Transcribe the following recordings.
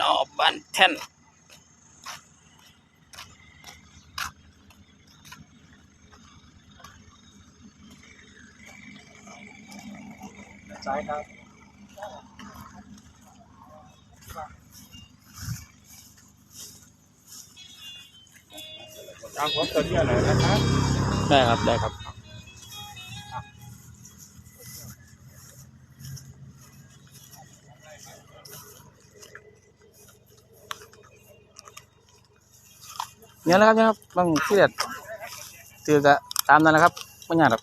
นอบันแท่นซ้ายครับทางผมตัวเนี้ยหน่อยนะครับ ได้ครับ ได้ครับ เนี่ยนะครับเนี่ยครับบางที่เด็ดตือกะตามนั้นนะครับไม่ยากหรอก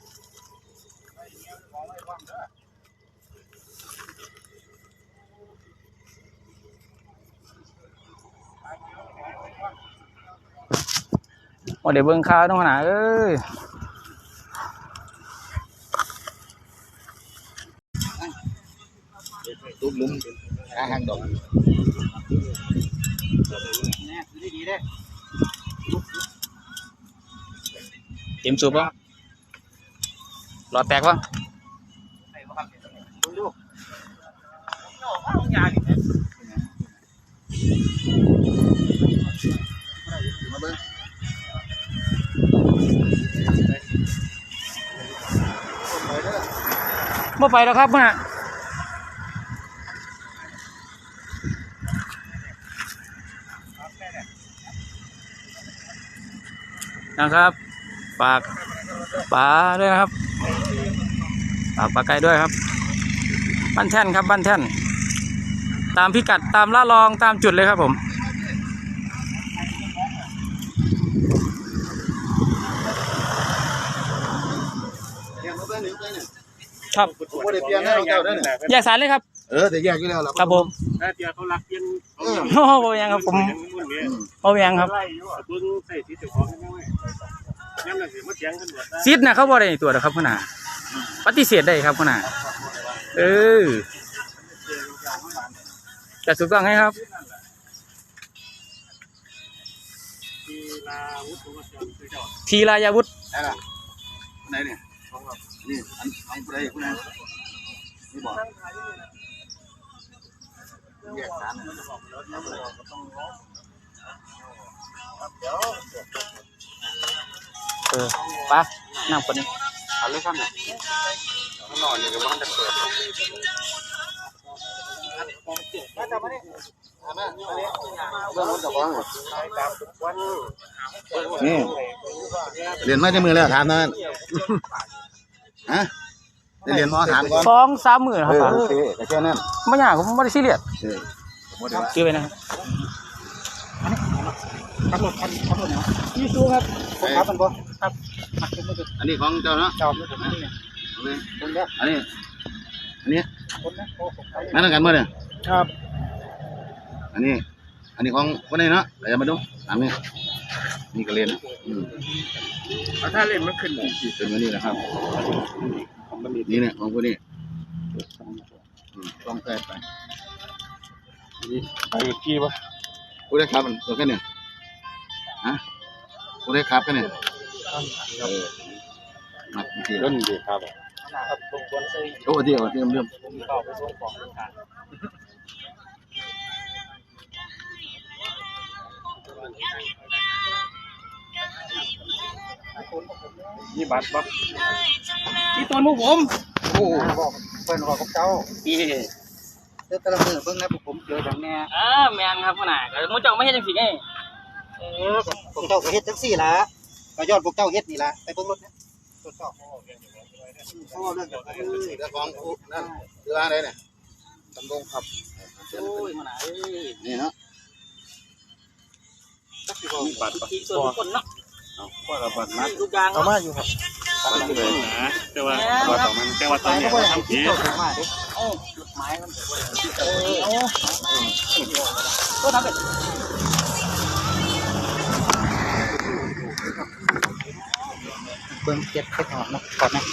ว่าเดี๋ยวเบิ่งข่าวต้องขนาดเอ้ยตุ้มลุ้มอาหางดอก มสูบป่ะหลอดแตกป่ะไม่ไปแล้วครับมื่อน่ะนะครับ ฝากปลาด้วยนะครับฝากปลาไก่ด้วยครับ บ้านแท่นครับบ้านแท่น ตามพิกัดตามล่าลองตามจุดเลยครับผมเรียงมาเบิ้งหนึ่งเบิ้งหนึ่งครับผมบ่ได้เปลี่ยนให้เราเจ้าเด้อเนี่ยแยกสายเลยครับ เออแต่แยกอยู่แล้วล่ะครับผมถ้าเจ้าเขารักยังเออโอ้โหยังครับผมยังมุ่นเนี่ยโอ้ยังครับไล่อ ยู่เบิ้งใส่ที่เจ้าของกันได้ไหมยังนั่นสิมาแจ้งตำรวจได้ซิดนะเขาบอกได้ตัวจหรอกครับคุณนาปฏิเสธได้ครับคุณนาเออจะถูกต้องให้ครับทีลาวุฒิวัชรคือเจ้าทีรายาวุธได้ล่ะไหนเนี่ยนี่อันอันผู้ใดผู้นั้นนี่บอกแยกสารเนี่ย เออไปะนั่งคนนี้เอาเลยครับเนี่ยข้างนอกนี่ก็บ่ทันจะเปิดเบิ่งมันเจ้าของนี่เรียนมาจะมือแล้วถามนั่นฮะได้เรียนมอถามก่อนสองสามหมื่นคเอรับอโอเคแต่แค่นั้นไม่ยากผมไม่ได้ซีเรียสเออผมบ่ได้ว่าเกี่ยวไปนะครับ ขับรถขับขับรถเนาะยี่สูครับขับมันบ่ครับอันนี้ของเจ้าเนาะเจอบเอาเลยคนเนี้ยอันนี้อันนี้คนนะโอ้ผมไปนั่นกันบ่อเนี่ยครับอันนี้ อันนี้ของคนนี้เนาะเดี๋ยวมาดูอันนี้นี่ก็เรียนนะถ้าเล่นมันขึ้นเป็นวันนี้นะครับนี่เนี่ยของคนนี้ต้องแก้ไปไปกี่วะผู้ได้ขับมันตัวแค่เนี่ย ฮะผู้ได้ขับแค่เนี่ยเออนับจริงๆต้นดีครับโอ้เดียวเดียวเดียวต่อไปส่งของต่างนี่บัตรบัตรที่ตอนพวกผมโอ้บอกเพิ่นบอกกับเจ้าพี่เจ้าแต่ละมือเบิ่งนะพวกผมเจออย่างแน่อ่าแมนครับคุณนาแต่ผมเจ้าไม่ใช่จังสิไงเออ พวกเจ้าก็เฮ็ดจังซี่ล่ะก็ยอดพวกเจ้าเฮ็ดนี่ล่ะไปเบิ่งรถนะตรวจสอบพ่อเรื่องกับเจ้าของผู้นั่นคืออะไรเนี่ยตำรงครับโอ้ยคุณนาเอ้ยนี่เนาะจักสิบอกบัตรที่ส่วนบุคคลเนาะพ่อกับบัตรนัดทุกอย่างเอาเนาะมาอยู่ครับบัตรเลยนะแต่ว่าบัตรต่อมันแต่ว่าตอนนี้ทำผิดโอ้จดหมายมันเออโอ้ก็ทำเป็น เบิ่งเก็บไปก่อนนะก่อนนะ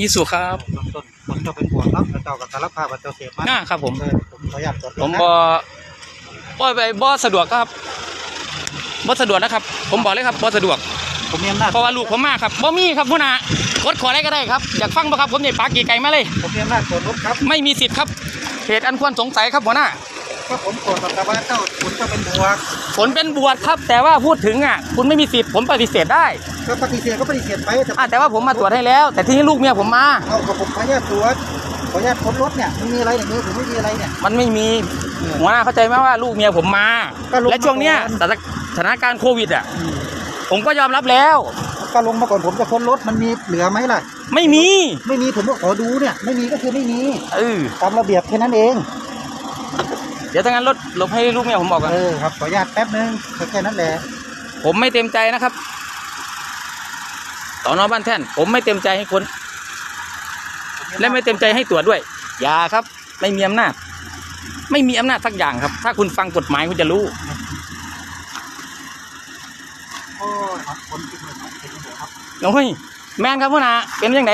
ยี่สุครับต้นคนเจ้าเป็นบวกเนาะเจ้ากับสารภาพว่าเจ้าเสพมากน่าครับผมผมขออนุญาตจผมบอโอ้ยไปบอสะดวกครับบอสะดวกนะครับ ผมบอกเลยครับบอสะดวก ผมมีอำนาจเพราะว่าลูกผมมากครับบ่มีครับพุ่นน่ะกดขอได้ก็ได้ครับอยากฟังปะครับผมเนี่ยปากกี่ไก่มาเลย ผมมีอำนาจตรวจรถครับไม่มีสิทธิ์ครับเหตุอันควรสงสัยครับหัวหน้าก็ผมตรวจกับว่าเจ้าคุณก็เป็นบวกผลเป็นบวชครับ แต่ว่าพูดถึงอะ คุณไม่มีสิทธิ์ผมปฏิเสธได้ก็ปฏิเสธก็ปฏิเสธไปแต่อะแต่ว่าผมมาตรวจให้แล้ว แต่ที่นี่ลูกเมียผมมาเอากับผมขออนุญาตตรวจขออนุญาตค้นรถเนี่ยมันมีอะไรเนี่ยมือผมไม่มีอะไรเนี่ยมันไม่มีหัวหน้าเข้าใจไหมว่าลูกเมียผมมาก็ลงมาและช่วงเนี้ยก่อนสถานการณ์โควิดอะ ผมก็ยอมรับแล้ว ก็ลงมาก่อนผมจะค้นรถมันมีเหลือไหมล่ะ ไม่มี ไม่มีผมก็ขอดูเนี่ย ไม่มีก็คือไม่มีเออตามระเบียบแค่นั้นเอง เดี๋ยวถ้างั้นรถหลบให้ลูกเมียผมบอกกันเออครับขออนุญาตแป๊บนึงแค่นั้นแหละผมไม่เต็มใจนะครับต่อนอบ้านแท่น ผมไม่เต็มใจให้คนและไม่เต็มใจให้ตรวจด้วย อย่าครับ ไม่มีอำนาจ ไม่มีอำนาจสักอย่างครับ ถ้าคุณฟังกฎหมายคุณจะรู้ โอ้ย ครับคนที่เหมือนน้องเป็นยังไงครับโอ้ยแมนครับพ่อนาเป็นยังไง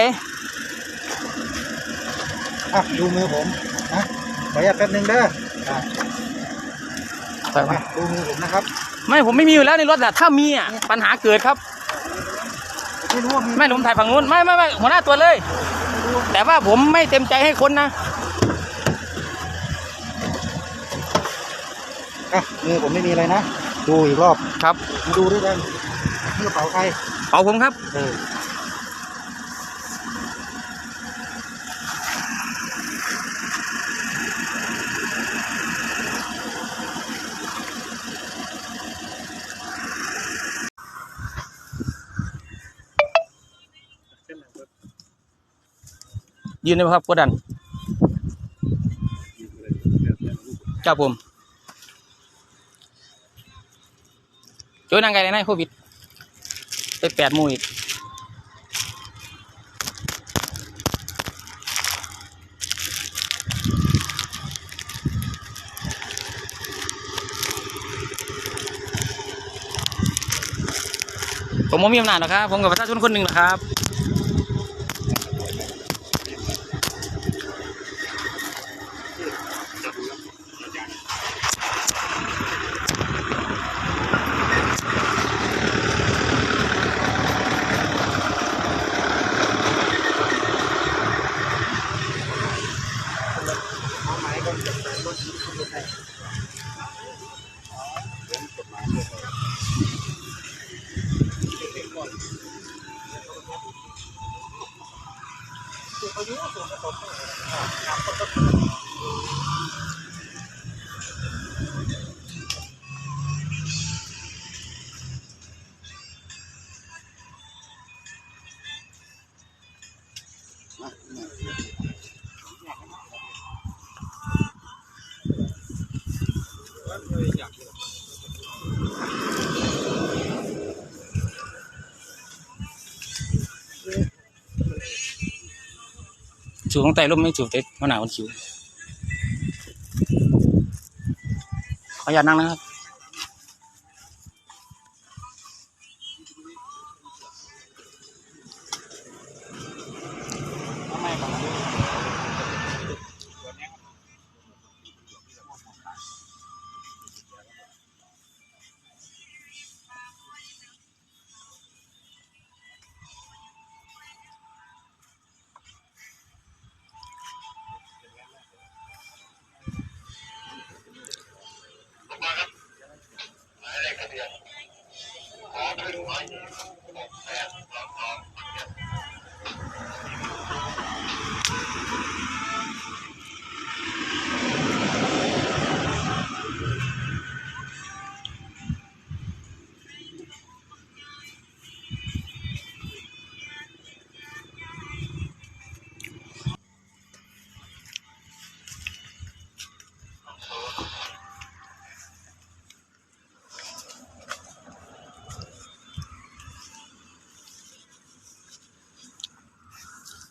อะดูมือผมนะขออนุญาตแป๊บนึงเด้ออะมาดูมือผมนะครับ ไม่ผมไม่มีอยู่แล้วในรถอะถ้ามีอะปัญหาเกิดครับผมไม่รู้ว่ามีไม่ผมถ่ายฝั่งนู้นไม่ไม่ไม่หัวหน้าตัวจเลย แต่ว่าผมไม่เต็มใจให้คนนะอะมือผมไม่มีอะไรนะ ดูอีกรอบครับ มาดูด้วยกันนี่ กระเป๋าใครเป่าผมครับเออยืนได้ไหมครับกดดันครับผมโจยนางไงเลยนะโควิด ไปแปดโมงอีกผมมีอำนาจนะครับ ผมกับประชาชนคนหนึ่งนะครับ có máy con chụp lại con không được này chụp máy được Nah, nah. ชูข้างใต้ร่มไม่ชูเต็ดมันาวมันคิวขออนุญาตนั่งนะครับ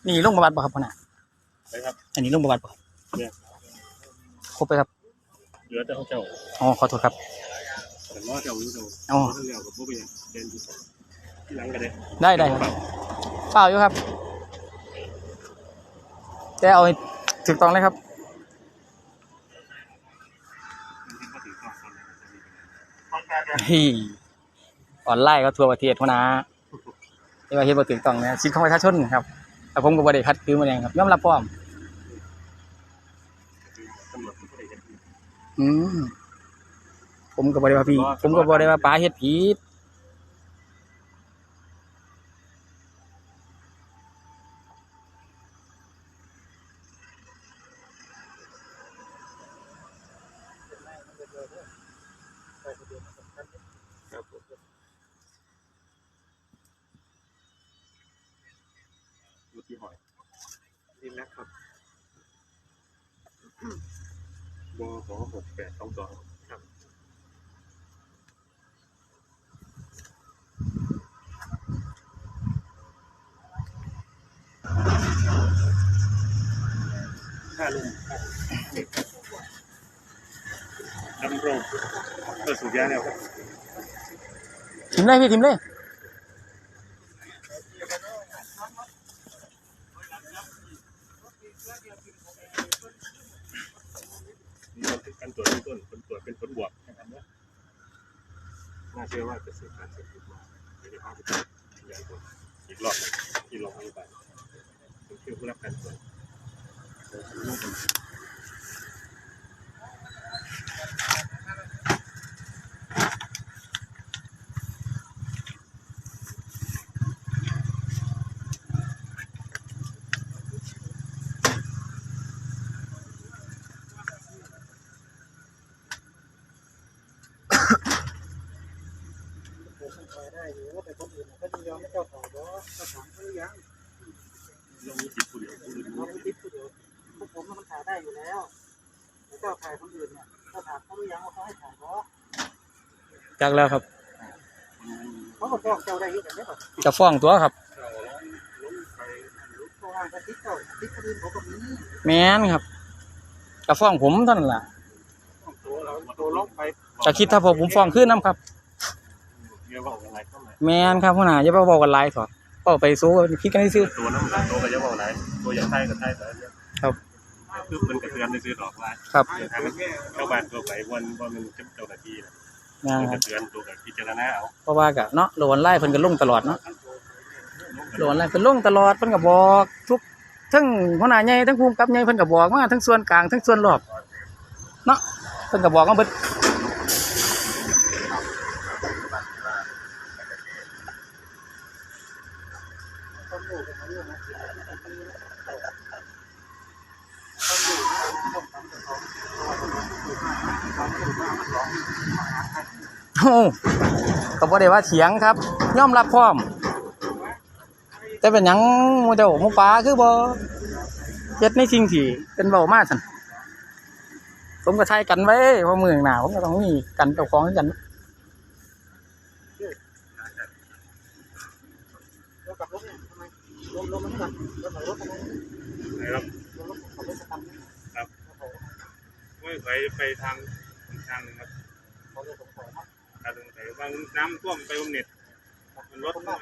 นี่ลงประวัติป่ะครับพ่อน่ะไปครับอันนี้ลงประวัติป่ะครับเนี่ยครบไปครับเหลือแต่ของเจ้าอ๋อขอโทษครับแต่ว่าเจ้าอยู่เจ้าอ๋อท่านเลี้ยวกับพวกเป็นเดินอยู่ที่หลังกันเลยได้ได้ครับเปล่าอยู่ครับแต่เอาให้ถูกต้องเลยครับมันที่เขาถือก่อนฮ้ยออนไลน์ก็ทั่วประเทศพุ่นนะที่ว่าเฮ็ดบ่ถูกต้องนะสิทธิของประชาชนครับ แต่ผมก็บ่ได้คัดคือมันหยังครับยอมรับพร้อมตำรวจผู้ใดเห็นอืมผมก็บ่ได้ว่าพี่ผมก็บ่ได้ว่าป๋าเฮ็ดผิด รถที่หอยนี่นะครับบสหกแปด สองสองครับ ห้าลุมดำรงเออสูบยาแล้วครับทิมเลยพี่ทิมเลย มีบันทึกการตรวจเบื้องต้นผลตรวจเป็นผลบวกนะครับเนี่ยน่าเชื่อว่าจะเสียการเสียชีวิตมาเดี๋ยวจะพาไปตรวจขยายผลอีกรอบที่โรงพยาบเป็นเชื่อผู้รับการตรวจ ได้อยู่แต่คนอื่นก็ยินยอมให้เจ้าของบ่เจ้าของเขาหรือยัง ลงมือจิตผู้เดียวผู้อื่น เราไม่ติดผู้เดียวพวกผมมันขายได้อยู่แล้วแต่เจ้าขายคนอื่นเนี่ยเจ้าถามเขาหรือยังว่าเขาให้ขายบ่ จักแล้วครับเขาก็ฟ้องเจ้าได้อยังไงบ่จะฟ้องตัวครับเขาอ้างว่าติดเจ้าติดคนอื่นเขาก็มีแม่นครับจะฟ้องผมเท่านั้นล่ะตัวเราตัวล็อกไปจะคิดถ้าผมผมฟ้องขึ้นนํครับเรียกว่าอะไรเข้ามาแม่นครับหัวหน้าอย่าไปบอกกันหลายถอดเป้าไปสู้กันคิดกันให้ซื่อตัวน้ำหนักตัวก็จะว่าอะไรตัวอย่างไทยกับไทยแต่เนี่ยครับคือเป็นกระเทือนในซื้อดอกไม้ครับทางเจ้าบ้านตัวไปวันวันมันเจ้าหน้าที่นะ งานเป็นคกรับระเทือนตัวกับพิจารณาเอาเพราะว่ากะเนาะโหลนไล่เพิ่นก็ลงตลอดเนาะโหลนไล่เพิ่นลงตลอดเพิ่นก็บอกทุกทั้งหัวหน้าใหญ่ทั้งภูมิกับใหญ่เพิ่นก็บอกมาทั้งส่วนกลางทั้งส่วนรอบเนาะเพิ่นก็บอกมาเบิด คนอยู่กันมาเรื่องนะ โอ้ก็บ่ได้ว่าเถียงครับยอมรับพร้อม แต่เป็นหยังมูเจ้าหมู่ป่าคือบ่เฮ็ดในสิ่งที่เป็นเว้ามาซั่นผมก็ทายกันไว้เพราะมือหน้าผมก็ต้องมีกันเจ้าของกันแล้วกับรถเนี่ยทำไมลมลมมันก่อนรถไหนรถทำไมนะครับรถขับรถสตัมป์เนี่ยไปไปทางทางครับ การลยสงสัยมากทางตรงไหนบางน้ำท่วมไปบำเหน็จมันลดลง